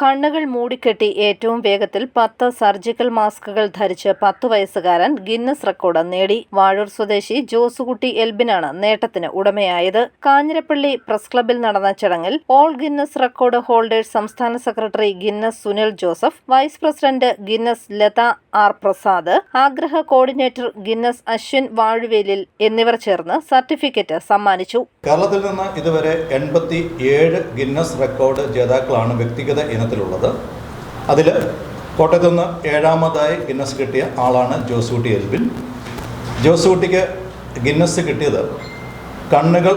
കണ്ണുകൾ മൂടിക്കെട്ടി ഏറ്റവും വേഗത്തിൽ പത്ത് സർജിക്കൽ മാസ്കുകൾ ധരിച്ച് പത്ത് വയസ്സുകാരൻ ഗിന്നസ് റെക്കോർഡ് നേടി. വാഴൂർ സ്വദേശി ജോസുകുട്ടി എൽബിനാണ് നേട്ടത്തിന് ഉടമയായത്. കാഞ്ഞിരപ്പള്ളി പ്രസ് ക്ലബിൽ നടന്ന ചടങ്ങിൽ ഓൾ ഗിന്നസ് റെക്കോർഡ് ഹോൾഡേഴ്സ് സംസ്ഥാന secretary Guinness Sunil Joseph vice president Guinness Latha R Prasad ആഗ്രഹ കോർഡിനേറ്റർ ഗിന്നസ് അശ്വിൻ വാഴുവേലിൽ എന്നിവർ ചേർന്ന് സർട്ടിഫിക്കറ്റ് സമ്മാനിച്ചു. കേരളത്തിൽ നിന്ന് ഇതുവരെ എൺപത്തി ഗിന്നസ് റെക്കോർഡ് ജേതാക്കളാണ് വ്യക്തിഗത ഇനത്തിലുള്ളത് അതിൽ കോട്ടയത്തുനിന്ന് ഏഴാമതായി ഗിന്നസ് കിട്ടിയ ആളാണ് ജോസൂട്ടി എൽബിൻ ജോസൂട്ടിക്ക് ഗിന്നസ് കിട്ടിയത് കണ്ണുകൾ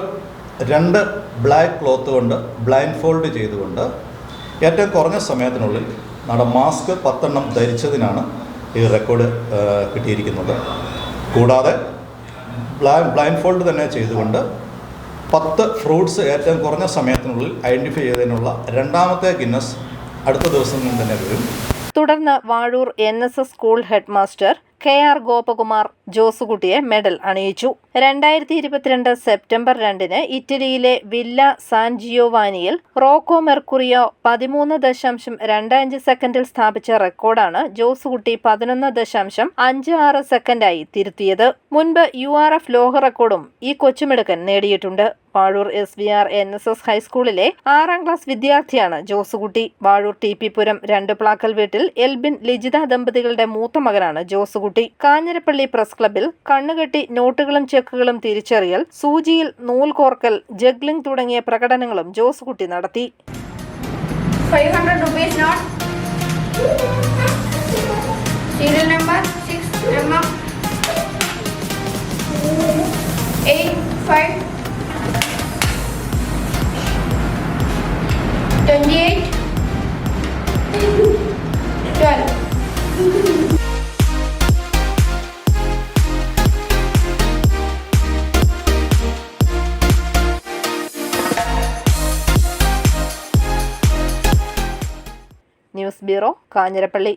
രണ്ട് ബ്ലാക്ക് ക്ലോത്ത് കൊണ്ട് ബ്ലൈൻഡ് ഫോൾഡ് ചെയ്തുകൊണ്ട് ഏറ്റവും കുറഞ്ഞ സമയത്തിനുള്ളിൽ നമ്മുടെ മാസ്ക് പത്തെണ്ണം ധരിച്ചതിനാണ് ഈ റെക്കോർഡ് കിട്ടിയിരിക്കുന്നത്. കൂടാതെ ബ്ലാ ബ്ലൈൻഡ് ഫോൾഡ് തന്നെ ചെയ്തുകൊണ്ട് പത്ത് ഫ്രൂട്ട്സ് ഏറ്റവും കുറഞ്ഞ സമയത്തിനുള്ളിൽ ഐഡന്റിഫൈ ചെയ്തതിനുള്ള രണ്ടാമത്തെ ഗിന്നസ് അടുത്ത ദിവസം തന്നെ വരും. തുടർന്ന് Vazhoor N S S school headmaster K R Gopakumar ജോസുകുട്ടിയെ medal അണിയിച്ചു. രണ്ടായിരത്തി ഇരുപത്തിരണ്ട് സെപ്റ്റംബർ രണ്ടിന് ഇറ്റലിയിലെ വില്ല സാൻ ജിയോവാനിയിൽ റോക്കോ മെർക്കുറിയോ പതിമൂന്ന് ദശാംശം രണ്ട് അഞ്ച് സെക്കൻഡിൽ സ്ഥാപിച്ച റെക്കോർഡാണ് ജോസുകുട്ടി പതിനൊന്ന് ദശാംശം അഞ്ച് ആറ് സെക്കൻഡായി തിരുത്തിയത്. മുൻപ് യു ആർ എഫ് ലോക റെക്കോർഡും ഈ കൊച്ചുമിടുക്കൻ നേടിയിട്ടുണ്ട്. Vazhoor S V R N S S ഹൈസ്കൂളിലെ ആറാം ക്ലാസ് വിദ്യാർത്ഥിയാണ് ജോസുകുട്ടി. വാഴൂർ ടി പി പുരം രണ്ട് പ്ലാക്കൽ വീട്ടിൽ എൽബിൻ ലിജിത ദമ്പതികളുടെ മൂത്ത മകനാണ് ജോസുകുട്ടി. കാഞ്ഞിരപ്പള്ളി പ്രസ് ക്ലബിൽ കണ്ണുകെട്ടി നോട്ടുകളും ചെക്കുകളും തിരിച്ചറിയൽ സൂചിയിൽ നൂൽ കോർക്കൽ ജഗ്ലിംഗ് തുടങ്ങിയ പ്രകടനങ്ങളും ജോസുകുട്ടി നടത്തി. 500 rupees note. Serial number 6 mm news bureau Kanjirappally